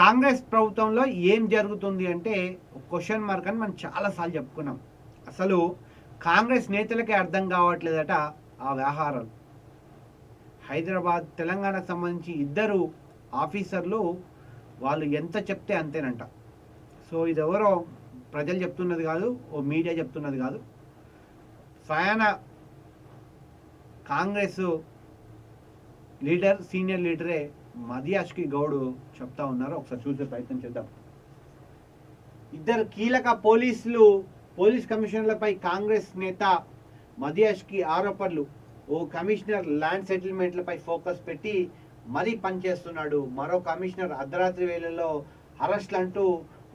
కాంగ్రెస్ ప్రభుత్వంలో ఏం జరుగుతుంది అంటే క్వశ్చన్ మార్క్ అని మనం చాలాసార్లు చెప్పుకున్నాం. అసలు కాంగ్రెస్ నేతలకే అర్థం కావట్లేదట ఆ వ్యవహారాలు. హైదరాబాద్ తెలంగాణకు సంబంధించి ఇద్దరు ఆఫీసర్లు వాళ్ళు ఎంత చెప్తే అంతేనంట. సో ఇది ఎవరో ప్రజలు చెప్తున్నది కాదు ఓ మీడియా చెప్తున్నది కాదు. స్వయాన కాంగ్రెస్ లీడర్ సీనియర్ లీడరే మదియాష్కి గౌడ్ చెప్తా ఉన్నారు. ఒకసారి చూసే ప్రయత్నం చేద్దాం. ఇద్దరు కీలక పోలీసులు పోలీస్ కమిషనర్లపై కాంగ్రెస్ నేత మదియాష్కి ఆరోపణలు. ఓ కమిషనర్ ల్యాండ్ సెటిల్మెంట్లపై ఫోకస్ పెట్టి మరీ పనిచేస్తున్నాడు. మరో కమిషనర్ అర్ధరాత్రి వేళల్లో అరెస్ట్లు అంటూ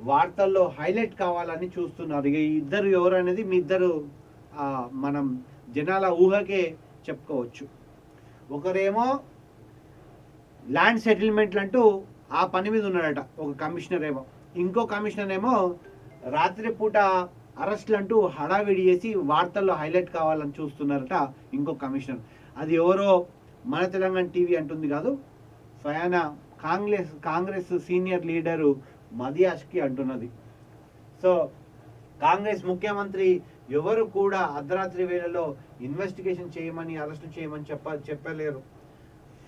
వార్తల్లో హైలైట్ కావాలని చూస్తున్నారు. ఇక ఈ ఇద్దరు ఎవరు అనేది మీ ఇద్దరు మనం జనాల ఊహకే చెప్పుకోవచ్చు. ఒకరేమో ల్యాండ్ సెటిల్మెంట్లు అంటూ ఆ పని మీద ఉన్నాడట ఒక కమిషనర్ ఏమో. ఇంకో కమిషనర్ ఏమో రాత్రిపూట అరెస్ట్లు అంటూ హడావిడి చేసి వార్తల్లో హైలైట్ కావాలని చూస్తున్నారట ఇంకో కమిషనర్. అది ఎవరో మన తెలంగాణ టీవీ అంటుంది కాదు స్వయాన కాంగ్రెస్ కాంగ్రెస్ సీనియర్ లీడరు మదియాష్కి అంటున్నది. సో కాంగ్రెస్ ముఖ్యమంత్రి ఎవరు కూడా అర్ధరాత్రి వేళలో ఇన్వెస్టిగేషన్ చేయమని అరెస్టు చేయమని చెప్ప చెప్పలేరు.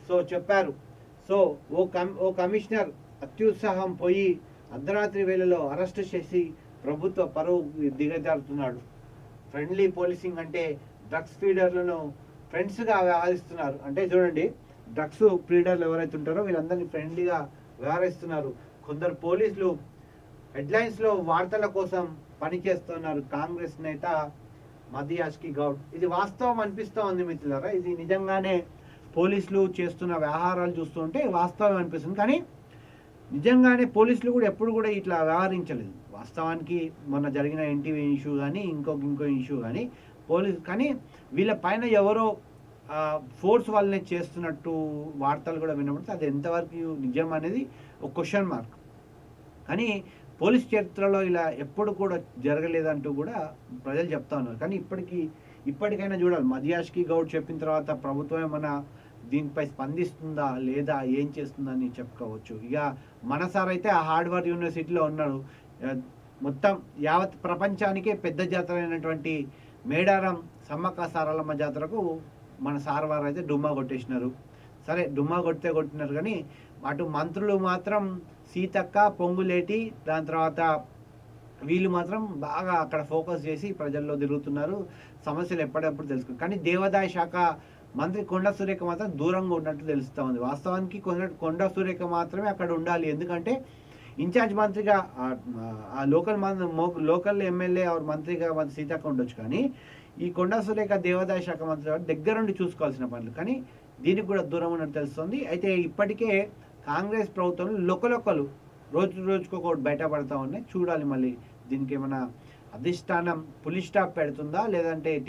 సో చెప్పారు. సో ఓ కమ్ ఓ కమిషనర్ అత్యుత్సాహం పోయి అర్ధరాత్రి వేళలో అరెస్ట్ చేసి ప్రభుత్వ పరువు దిగజారుతున్నాడు. ఫ్రెండ్లీ పోలీసింగ్ అంటే డ్రగ్స్ ఫీడర్లను ఫ్రెండ్స్గా వ్యవహరిస్తున్నారు. అంటే చూడండి డ్రగ్స్ ఫీడర్లు ఎవరైతే ఉంటారో వీళ్ళందరినీ ఫ్రెండ్లీగా వ్యవహరిస్తున్నారు. కొందరు పోలీసులు హెడ్లైన్స్లో వార్తల కోసం పనిచేస్తున్నారు. కాంగ్రెస్ నేత మదియాష్కి గౌడ్. ఇది వాస్తవం అనిపిస్తూ ఉంది మిత్రులారా. ఇది నిజంగానే పోలీసులు చేస్తున్న వ్యవహారాలు చూస్తుంటే వాస్తవం అనిపిస్తుంది. కానీ నిజంగానే పోలీసులు కూడా ఎప్పుడు కూడా ఇట్లా వ్యవహరించలేదు. వాస్తవానికి మొన్న జరిగిన ఎన్టీవీ ఇష్యూ కానీ ఇంకొక ఇంకో ఇష్యూ కానీ పోలీస్ కానీ వీళ్ళ పైన ఎవరో ఫోర్స్ వాళ్ళనే చేస్తున్నట్టు వార్తలు కూడా వినబడితే అది ఎంతవరకు నిజం అనేది ఒక క్వశ్చన్ మార్క్. కానీ పోలీస్ చరిత్రలో ఇలా ఎప్పుడు కూడా జరగలేదంటూ కూడా ప్రజలు చెప్తా ఉన్నారు. కానీ ఇప్పటికీ ఇప్పటికైనా చూడాలి. మధ్యాష్కి గౌడ్ చెప్పిన తర్వాత ప్రభుత్వం ఏమైనా దీనిపై స్పందిస్తుందా లేదా ఏం చేస్తుందని చెప్పుకోవచ్చు. ఇక మన సార్ అయితే ఆ హార్డ్వర్డ్ యూనివర్సిటీలో ఉన్నాడు. మొత్తం యావత్ ప్రపంచానికే పెద్ద జాతర అయినటువంటి మేడారం సమ్మక్క సారలమ్మ జాతరకు మన సార్ వారు అయితే డుమ్మా కొట్టేసినారు. సరే డుమ్మా కొడితే కొట్టినారు కానీ అటు మంత్రులు మాత్రం సీతక్క పొంగులేటి దాని తర్వాత వీళ్ళు మాత్రం బాగా అక్కడ ఫోకస్ చేసి ప్రజల్లో తిరుగుతున్నారు. సమస్యలు ఎప్పటికప్పుడు తెలుసుకున్నారు కానీ దేవాదాయ శాఖ మంత్రి కొండ సురేఖ మాత్రం దూరంగా ఉన్నట్టు తెలుస్తూ ఉంది. వాస్తవానికి కొండ కొండ సురేఖ మాత్రమే అక్కడ ఉండాలి. ఎందుకంటే ఇన్ఛార్జ్ మంత్రిగా ఆ- లోకల్ మంత్రి లోకల్ ఎమ్మెల్యే ఆర్ మంత్రిగా మంత్రి సీతక్క ఉండొచ్చు కానీ ఈ కొండ సురేఖ దేవాదాయ శాఖ మంత్రి దగ్గరుండి చూసుకోవాల్సిన పనులు. కానీ దీనికి కూడా దూరం ఉన్నట్టు తెలుస్తుంది. అయితే ఇప్పటికే కాంగ్రెస్ ప్రభుత్వంలో లొకలొకలు రోజు రోజుకు ఒకటి బయటపడతా ఉన్నాయి. చూడాలి మళ్ళీ దీనికి ఏమైనా అధిష్టానం పులి స్టాప్ పెడుతుందా? లేదంటే